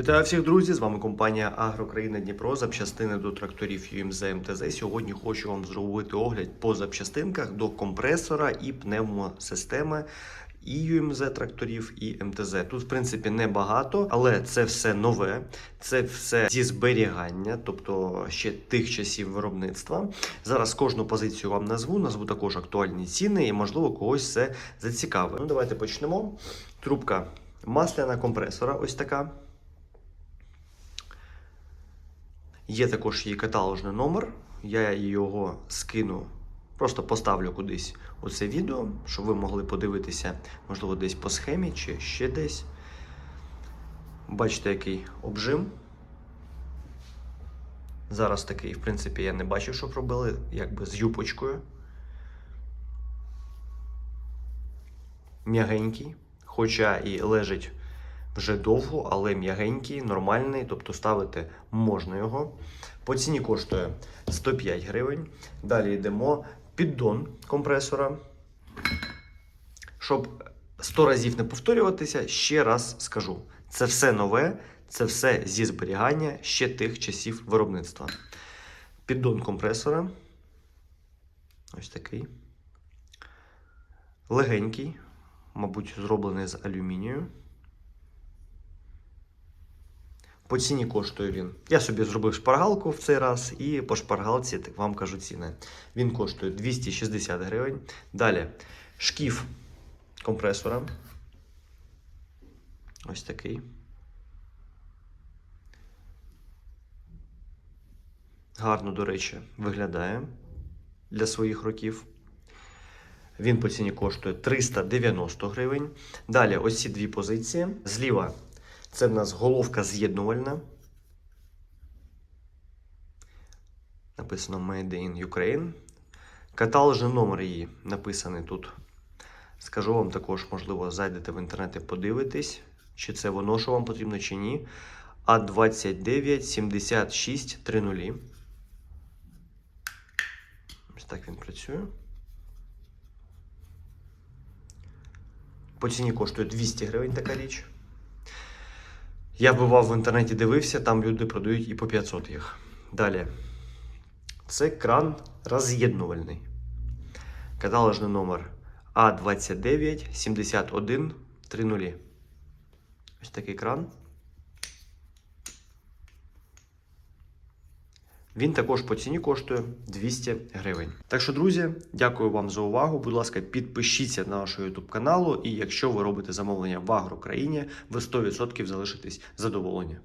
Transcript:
Вітаю всіх друзі! З вами компанія Агрокраїна Дніпро. Запчастини до тракторів UMZ МТЗ. Сьогодні хочу вам зробити огляд по запчастинках до компресора і пневмосистеми. І UMZ тракторів, і МТЗ. Тут, в принципі, небагато, але це все нове, це все зі зберігання, тобто ще тих часів виробництва. Зараз кожну позицію вам назву, назву також актуальні ціни, і можливо когось це зацікавить. Ну, давайте почнемо. Трубка масляна компресора, ось така. Є також її каталожний номер. Я його скину, просто поставлю кудись у це відео, щоб ви могли подивитися, можливо, десь по схемі чи ще десь. Бачите, який обжим. Зараз такий, в принципі, я не бачив, щоб робили, якби з юпочкою. М'ягенький, хоча і лежить вже довго, але м'ягенький, нормальний, тобто ставити можна його. По ціні коштує 105 гривень. Далі йдемо піддон компресора. Щоб 100 разів не повторюватися, ще раз скажу: це все нове, це все зі зберігання ще тих часів виробництва. Піддон компресора. Ось такий. Легенький, мабуть, зроблений з алюмінію. По ціні коштує він. Я собі зробив шпаргалку в цей раз і по шпаргалці вам кажу ціни. Він коштує 260 гривень. Далі шкіф компресора. Ось такий. Гарно, до речі, виглядає для своїх років. Він по ціні коштує 390 гривень. Далі ось ці дві позиції. Зліва це в нас головка з'єднувальна. Написано Made in Ukraine. Каталожний номер її написаний тут. Скажу вам також, можливо, зайдете в інтернет і подивитесь, чи це воно, що вам потрібно, чи ні. А29 76 30. Ось так він працює. По ціні коштує 200 гривень така річ. Я бував в інтернеті, дивився, там люди продають і по 500 їх. Далі. Це кран роз'єднувальний. Каталожний номер А29 71 30. Ось такий кран. Він також по ціні коштує 200 гривень. Так що, друзі, дякую вам за увагу. Будь ласка, підпишіться на наш YouTube каналу. І якщо ви робите замовлення в Агрокраїні, ви 100% залишитесь задоволені.